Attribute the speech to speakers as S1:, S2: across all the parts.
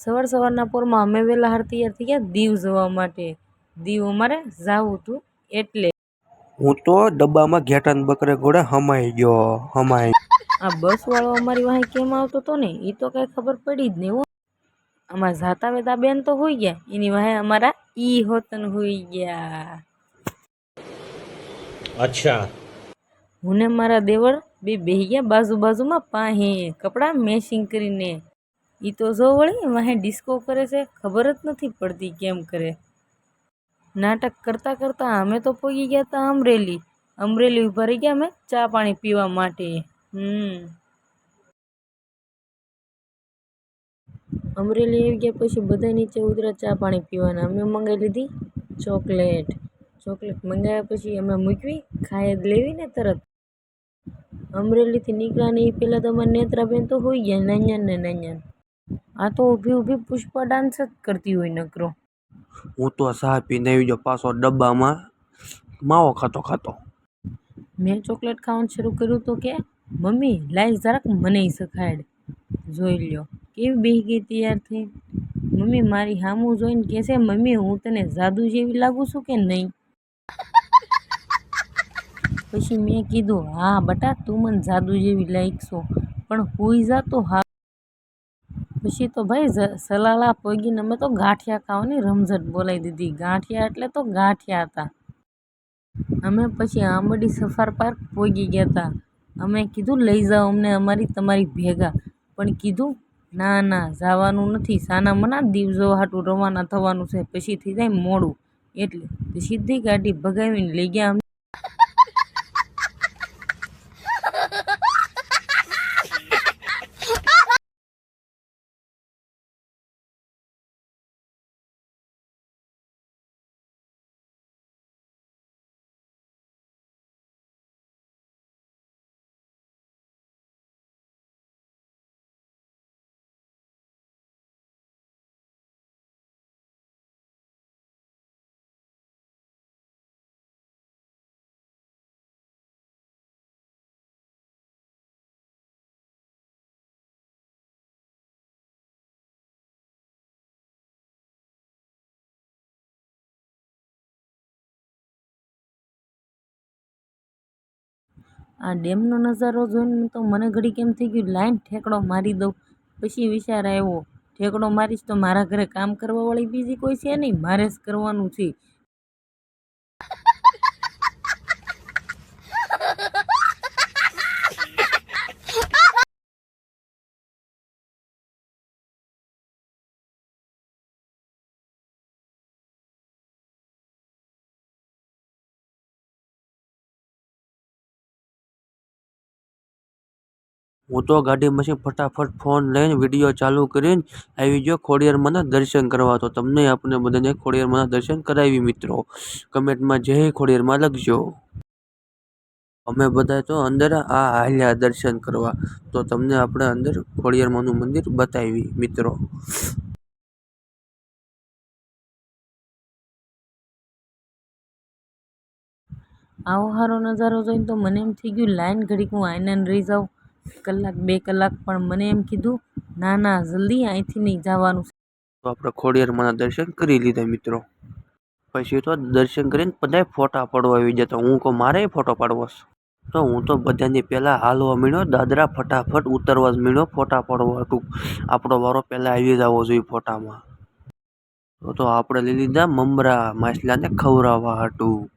S1: સવાર સવારના પોરમાં અમે વહેલા હાર તૈયાર થઈ ગયા દીવ જવા માટે. દીવ અમારે જવું હતું એટલે.
S2: હું તો ડબ્બામાં ઘેટાન બકરે ઘોડે હમાઈ ગયો હમાઈ.
S1: આ બસવાળો અમારી વાહે કેમ આવતો હતો ને એ તો કાંઈ ખબર પડી જ નહીં આમાં જાતા વેતા બેન તો હોઈ ગયા એની વાહે અમારા ઈ હોતન હોઈ ગયા.
S3: અચ્છા.
S1: હું ને મારા દેવળ બે બેહી ગયા બાજુ બાજુમાં પાહે કપડાં મેચિંગ કરીને. એ તો જો વળી વાહે ડિસ્કો કરે છે, ખબર જ નથી પડતી કેમ કરે. નાટક કરતાં કરતાં અમે તો પહોંચી ગયા હતા અમરેલી. અમરેલી ઉભરી ગયા અમે ચા પાણી પીવા માટે. હમ. અમરેલી આવી ગયા પછી બધા નીચે ઉતરા ચા પાણી પીવાના. અમે મંગાવી લીધી ચોકલેટ. ચોકલેટ મંગાવ્યા પછી અમે મૂકવી ખાઈ જ લેવી તરત. અમરેલીથી નીકળ્યા ને એ પહેલાં તો અમારા નેત્રાબેન તો હોઈ ગયા નાન્યા ને નાન્યા આ તો ઊભી ઊભી પુષ્પા ડાન્સ જ કરતી હોય નકરો.
S2: હું તો ચા પીને આવી ગયો પાછો ડબ્બામાં. માવો ખાતો ખાતો.
S1: મેં ચોકલેટ ખાવાનું શરૂ કર્યું તો કે મમ્મી લાઈ જરાક મને શખાડ જોઈ લ્યો કેવી બેહી ગઈ તૈયાર થઈ? મમ્મી મારી હામું જોઈને કહેશે મમ્મી હું તને જાદુ જેવી લાગુ છું કે નહીં? પછી મેં કીધું હા બટા તું મને જાદુ જેવી લાગશો પણ હોઈ જા તો હા પછી તો ભાઈ સલાલા પોગીને અમે તો ગાંઠિયા ખાવાની રમઝટ બોલાવી દીધી. ગાંઠિયા એટલે તો ગાંઠિયા હતા. અમે પછી આંબડી સફાર પાર્ક પોગી ગયા હતા. અમે કીધું, લઈ જાઓ અમને, અમારી તમારી ભેગા. પણ કીધું, ના ના, જવાનું નથી. સાના મના દિવસો હાટું રવાના થવાનું છે. પછી થઈ જાય મોડું. એટલે સીધી ગાડી ભગાવીને લઈ ગયા આ ડેમનો નજારો જોઈને તો મને ઘડી કેમ થઈ ગયું, લાઈન ઠેકડો મારી દઉં. પછી વિચાર આવ્યો, ઠેકડો મારીશ તો મારા ઘરે કામ કરવાવાળી બીજી કોઈ છે નહીં, મારે જ કરવાનું છે.
S2: હું તો ગાડીમાંથી ફટાફટ ફોન લઈને વીડિયો ચાલુ કરીને આવી ગયો ખોડિયારમાંના દર્શન કરવા. તો તમને આપણે બધાને ખોડિયારમાંના દર્શન કરાવી મિત્રો. કમેન્ટમાં જય ખોડિયારમાં લખજો. અમે બધા તો અંદર આ હાલ્યા દર્શન કરવા. તો તમને આપણે અંદર ખોડિયારમાંનું મંદિર બતાવી મિત્રો.
S1: આવો સારો નજારો જોઈને તો મને એમ થઈ ગયું લાઈન ઘડીક હું આઈને રહી જાઉં. કલાક, બે કલાક પણ મને એમ કીધું, ના ના, જલ્દી અહીંથી નહીં જવાનું.
S2: તો આપણે ખોડિયારમાંના દર્શન કરી લીધા મિત્રો. પછી તો દર્શન કરીને બધાય ફોટા પાડવા આવી જતા. હું કહું, મારે ફોટો પાડવો તો હું તો બધાની પહેલાં હાલવા મળ્યો દાદરા ફટાફટ ઉતરવા જ મળ્યો ફોટા પાડવા હતું. આપણો વારો પહેલાં આવી જવો જોઈએ ફોટામાં. તો આપણે લઈ લીધા મમરા માછલાને ખવડાવવા હતું.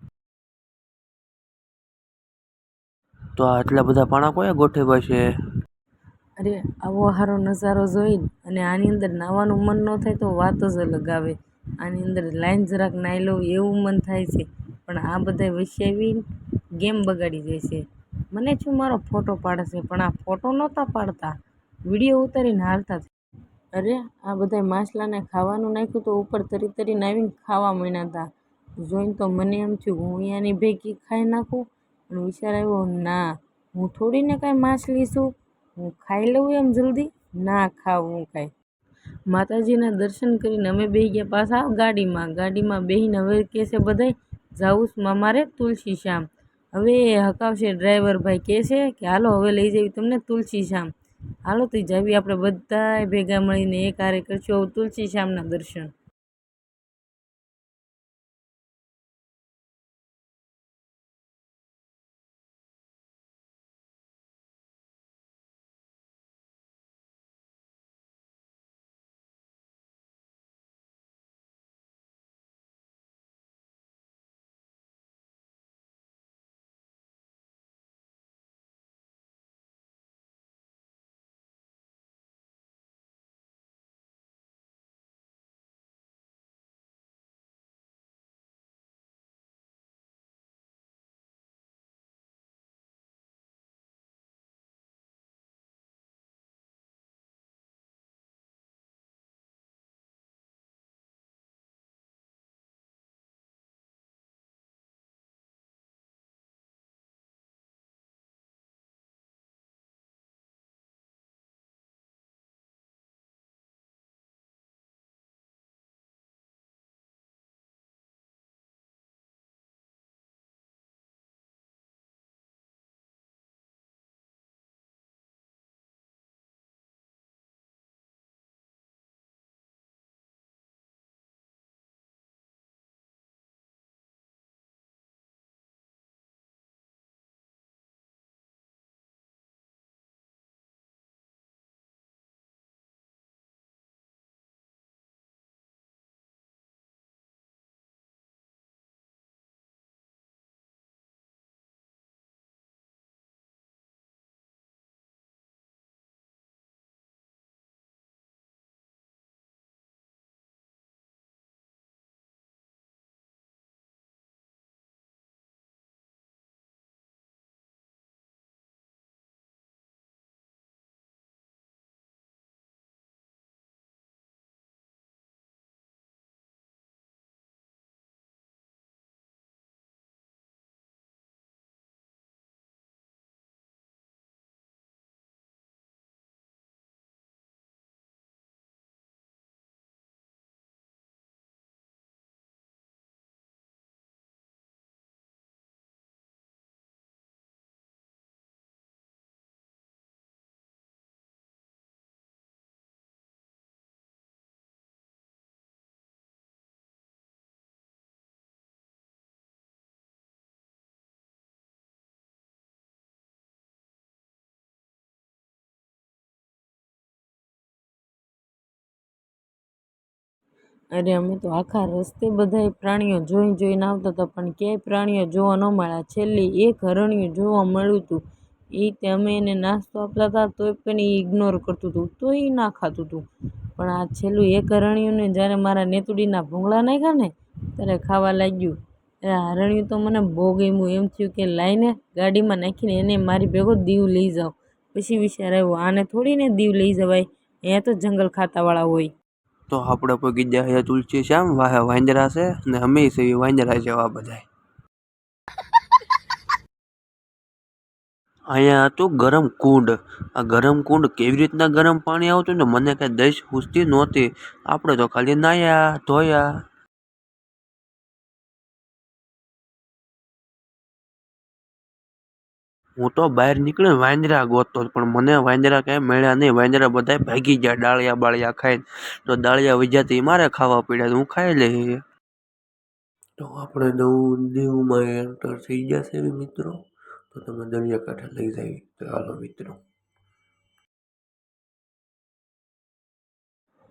S2: તો આટલા બધા પાણા કોયા ગોઠવ્યા છે?
S1: અરે, આવો સારો નજારો જોઈને અને આની અંદર નાહવાનું મન ન થાય તો વાત જ અલગ આવે. આની અંદર લાઈન જરાક નાહી લઉં એવું મન થાય છે. પણ આ બધા વૈશ્યાવી ગેમ બગાડી જાય છે. મને શું મારો ફોટો પાડશે પણ આ ફોટો નહોતા પાડતા. વીડિયો ઉતારીને હાલતા અરે, આ બધા માછલાને ખાવાનું નાખ્યું તો ઉપર તરી તરીને આવીને ખાવા માંડ્યા હતા. જોઈને તો મને એમ થયું, હું અહીંયાની ભેગી ખાઈ નાખું? પણ વિચાર આવ્યો, ના, હું થોડીને કાંઈ માછલી છું હું ખાઈ લઉં એમ જલ્દી? ના ખાવ, હું કાંઈ. માતાજીના દર્શન કરીને અમે બે ગયા પાછા ગાડીમાં. ગાડીમાં બેસીને હવે કહે છે, બધાય, જાઉં છું મારે તુલસી શ્યામ. હવે એ હકાવશે, ડ્રાઈવર ભાઈ કહે છે કે, હાલો, હવે લઈ જવી તમને તુલસી શ્યામ. હાલો, તો જાવી. આપણે બધાય ભેગા મળીને એક હારે કરશું તુલસી શ્યામના દર્શન. અરે અમે તો આખા રસ્તે બધાય પ્રાણીઓ જોઈ જોઈને આવતા હતા, પણ ક્યાંય પ્રાણીઓ જોવા ન મળ્યા. છેલ્લે એક હરણિયું જોવા મળ્યું હતું એ તે અમે એને નાસ્તો આપતા હતા, તોય પણ એ ઇગ્નોર કરતું હતું, તોય ના ખાતું હતું. પણ આ છેલ્લું એક હરણિયુંને જ્યારે મારા નેતુડીના ભૂંગળા નાખ્યા ને, ત્યારે ખાવા લાગ્યું. એટલે હરણિયું તો મને બહુ ગમ્યું. એમ થયું કે લાઈને ગાડીમાં નાખીને એને મારી ભેગો દીવ લઈ જાઉં. પછી વિચાર આવ્યો, આને થોડીને દીવ લઈ જવાય? અહીંયા તો જંગલ ખાતાવાળા હોય.
S2: તો આપણે પગી ગયા છે તુલસી શ્યામ વાહે છે ને અમે એ વાંદરા જેવા બધાય. અહીંયા હતું ગરમ કુંડ, આ ગરમ કુંડ કેવી રીતના ગરમ પાણી આવતું ને, મને કાંઈ દઈશ પૂછતી નહોતી. આપણે તો ખાલી નાયા, ધોયા હું તો બહાર નીકળ્યો વાંદરા ગોતતો પણ મને વાંદરા કાંઈ મળ્યા નહીં. વાંદરા બધા ભાગી ગયા, ડાળિયા બાળિયા ખાઈને. તો ડાળિયા વિજાતી મારે ખાવા પડ્યા હું ખાઈ લઈ તો આપણે નવું દીવમાં એન્ટર થઈ જશે મિત્રો? તો તમે દરિયાકાંઠે લઈ જાય. તો હાલો મિત્રો.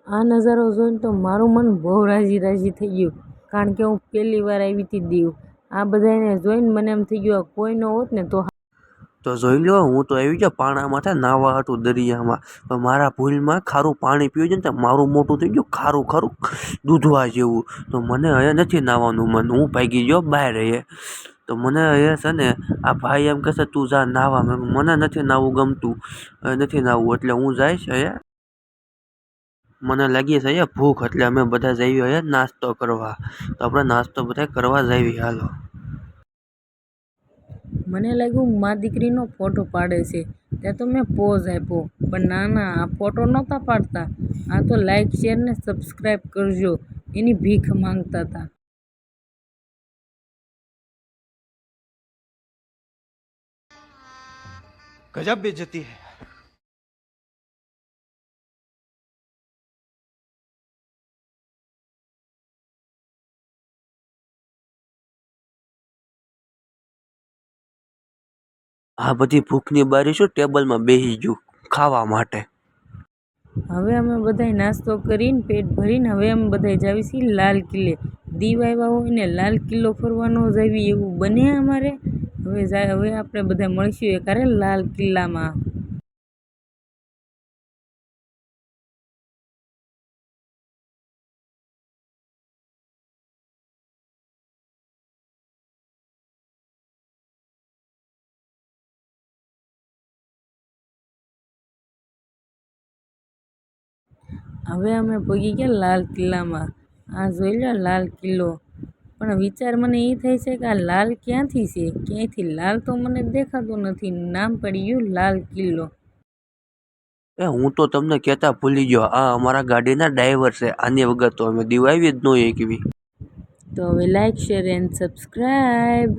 S1: આ નજારો જોઈને તો મારું મન બહુ રાજી રાજી થઈ ગયું. કારણ કે હું પહેલી વાર આવી હતી દીવ. આ બધાને જોઈને મને એમ થઈ ગયું, આ કોઈ ન હોત ને તો
S2: તો જોઈ લો, હું તો આવી ગયો પાણામાં થાય નાવા હતું દરિયામાં. પણ મારા ભૂલમાં ખારું પાણી પીવું છે ને મારું મોટું થઈ ગયું ખારું ખારું, દૂધવા જેવું. તો મને હવે નથી નાવાનું મન, હું ભાગી ગયો બહાર રહીએ તો મને એ છે ને, આ ભાઈ એમ કહેશે, તું જા નાવા. મને નથી નાવું ગમતું. નથી નાવું, એટલે હું જઈશ હવે મને લાગી છે અહીંયા ભૂખ, એટલે અમે બધા જઈએ નાસ્તો કરવા. તો આપણે નાસ્તો બધા કરવા જઈએ હાલો.
S1: મને લાગ્યું મા દીકરીનો ફોટો પાડે છે. ત્યાં તો મેં પોઝ આપ્યો, પણ ના ના, આ ફોટો નહોતા પાડતા. આ તો લાઇક શેર ને સબસ્ક્રાઈબ કરજો. એની ભીખ માંગતા હતા
S3: ગજબ બેજતી હૈ.
S2: આ બધી ભૂખની બારી શું ટેબલમાં બેસી ગયું ખાવા માટે?
S1: હવે અમે બધાય નાસ્તો કરીને પેટ ભરીને હવે અમે બધાય જાવી છીએ લાલ કિલ્લે. દીવ આવ્યા હોય ને લાલ કિલ્લો ફરવાનો જાવી એવું બને અમારે. હવે જાય હવે આપણે બધા મળીશું એકારે લાલ કિલ્લામાં. હવે અમે પહોંચી ગયા લાલ કિલ્લામાં. આ જોઈ લો લાલ કિલ્લો. પણ વિચાર મને એ થાય છે કે આ લાલ ક્યાંથી છે? ક્યાંયથી? લાલ તો મને દેખાતો નથી. નામ પડી ગયું લાલ કિલ્લો.
S2: એ હું તો તમને કહેતા ભૂલી ગયો. આ અમારા ગાડીના ડ્રાઈવર છે. આની વગર તો અમે દીવ આવી જ ન એકવી.
S1: તો હવે લાઈક શેર એન્ડ સબસ્ક્રાઈબ